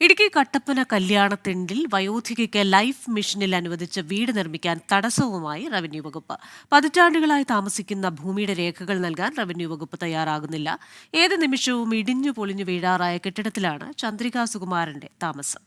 ഇടുക്കി കട്ടപ്പന കല്യാണത്തിണ്ടിൽ വയോധികയ്ക്ക് ലൈഫ് മിഷനിൽ അനുവദിച്ച വീട് നിർമ്മിക്കാൻ തടസ്സവുമായി റവന്യൂ വകുപ്പ്. പതിറ്റാണ്ടുകളായി താമസിക്കുന്ന ഭൂമിയുടെ രേഖകൾ നൽകാൻ റവന്യൂ വകുപ്പ് തയ്യാറാകുന്നില്ല. ഏത് നിമിഷവും ഇടിഞ്ഞു പൊളിഞ്ഞു വീഴാറായ കെട്ടിടത്തിലാണ് ചന്ദ്രികാ സുകുമാരന്റെ താമസം.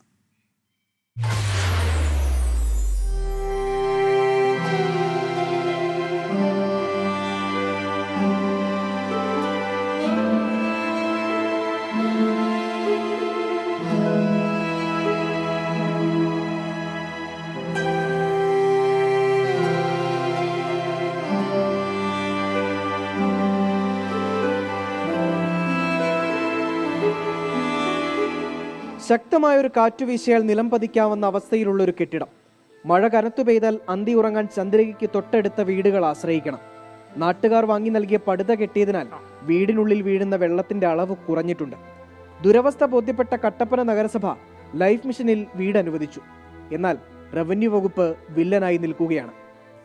ശക്തമായ ഒരു കാറ്റു വീശിയാൽ നിലം പതിക്കാവുന്ന അവസ്ഥയിലുള്ള ഒരു കെട്ടിടം. മഴ കനത്തു പെയ്താൽ അന്തി ഉറങ്ങാൻ ചന്ദ്രികയ്ക്ക് തൊട്ടടുത്ത വീടുകൾ ആശ്രയിക്കണം. നാട്ടുകാർ വാങ്ങി നൽകിയ പടുത കെട്ടിയതിനാൽ വീടിനുള്ളിൽ വീഴുന്ന വെള്ളത്തിന്റെ അളവ് കുറഞ്ഞിട്ടുണ്ട്. ദുരവസ്ഥ ബോധ്യപ്പെട്ട കട്ടപ്പന നഗരസഭ ലൈഫ് മിഷനിൽ വീട് അനുവദിച്ചു. എന്നാൽ റവന്യൂ വകുപ്പ് വില്ലനായി നിൽക്കുകയാണ്.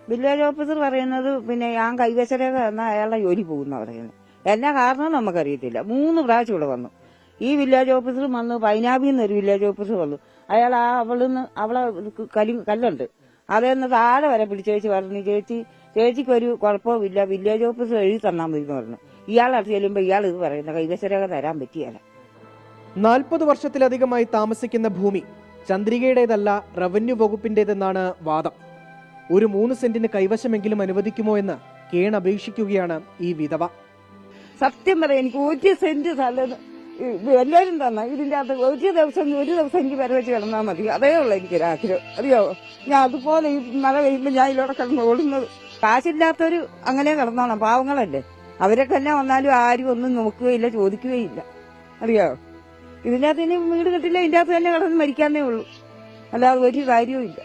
വില്ലേജ് ഓഫീസർ പറയുന്നത് പിന്നെ ഞാൻ കൈവശരേഖ എന്ന അയാളുടെ ജോലി പോകുന്ന പറയുന്നത്. എന്നാ കാരണം നമുക്കറിയത്തില്ല. മൂന്ന് പ്രാവശ്യം ഇവിടെ വന്നു. ഈ വില്ലേജ് ഓഫീസർ വന്നു പൈനാബിൽ നിന്ന് ഒരു വില്ലേജ് ഓഫീസർ വന്നു. അയാൾ ആ അവളിന്ന് അവളെ കലി കല്ലുണ്ട്. അതെന്ന് താഴെ വരെ പിടിച്ചു ചേച്ചി പറഞ്ഞു ചേച്ചി ചേച്ചിക്ക് ഒരു കുഴപ്പമില്ല വില്ലേജ് ഓഫീസർ എഴുതി തന്നാൽ മതി എന്ന് പറഞ്ഞു. ഇയാൾ അടുത്ത് ചെല്ലുമ്പോൾ ഇയാൾ ഇത് പറയുന്നത് കൈവശരേഖ തരാൻ പറ്റിയല്ല. നാൽപ്പത് വർഷത്തിലധികമായി താമസിക്കുന്ന ഭൂമി ചന്ദ്രികയുടേതല്ല റവന്യൂ വകുപ്പിന്റേതെന്നാണ് വാദം. ഒരു മൂന്ന് സെന്റിന് കൈവശമെങ്കിലും അനുവദിക്കുമോ എന്ന് കേണപേക്ഷിക്കുകയാണ് ഈ വിധവ. സത്യം പറയാം എനിക്ക് ഒരു സെന്റ് സ്ഥലം എല്ലാവരും തന്ന. ഇതിന്റെ അകത്ത് ഒരു ദിവസം ഒരു ദിവസം എനിക്ക് വരെ വെച്ച് കിടന്നാൽ മതി. അതേ ഉള്ളൂ എനിക്ക് രാത്രി അറിയോ? ഞാൻ അതുപോലെ ഈ മഴ കഴിയുമ്പോൾ ഞാൻ ഇതിലൂടെ കിടന്ന് ഓടുന്നത്. കാശില്ലാത്തവര് അങ്ങനെ കിടന്നോണം. പാവങ്ങളല്ലേ. അവരൊക്കെ എല്ലാം വന്നാലും ആരും ഒന്നും നോക്കുകയില്ല ചോദിക്കുകയില്ല. അറിയോ? ഇതിന്റെ അകത്ത് ഇനി വീട് കിട്ടില്ല ഇതിന്റെ അകത്ത് തന്നെ കിടന്ന് മരിക്കാന്നേ ഉള്ളൂ. അല്ലാതെ ഒരു കാര്യവും ഇല്ല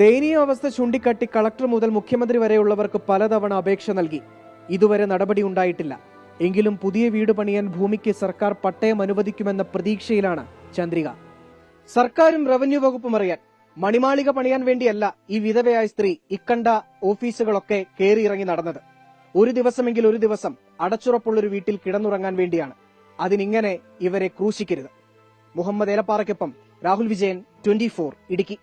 ദയനീയ അവസ്ഥ ചൂണ്ടിക്കാട്ടി കളക്ടർ മുതൽ മുഖ്യമന്ത്രി വരെയുള്ളവർക്ക് പലതവണ അപേക്ഷ നൽകി. ഇതുവരെ നടപടി ഉണ്ടായിട്ടില്ല. എങ്കിലും പുതിയ വീട് പണിയാൻ ഭൂമിക്ക് സർക്കാർ പട്ടയം അനുവദിക്കുമെന്ന പ്രതീക്ഷയിലാണ് ചന്ദ്രിക. സർക്കാരും റവന്യൂ വകുപ്പും അറിയാൻ മണിമാളിക പണിയാൻ വേണ്ടിയല്ല ഈ വിധവയായ സ്ത്രീ ഇക്കണ്ട ഓഫീസുകളൊക്കെ കയറിയിറങ്ങി നടന്നത്. ഒരു ദിവസമെങ്കിൽ ഒരു ദിവസം അടച്ചുറപ്പുള്ളൊരു വീട്ടിൽ കിടന്നുറങ്ങാൻ വേണ്ടിയാണ്. അതിനിങ്ങനെ ഇവരെ ക്രൂശിക്കരുത്. മുഹമ്മദ് ഏലപ്പാറയ്ക്കൊപ്പം രാഹുൽ വിജയൻ ട്വന്റി ഇടുക്കി.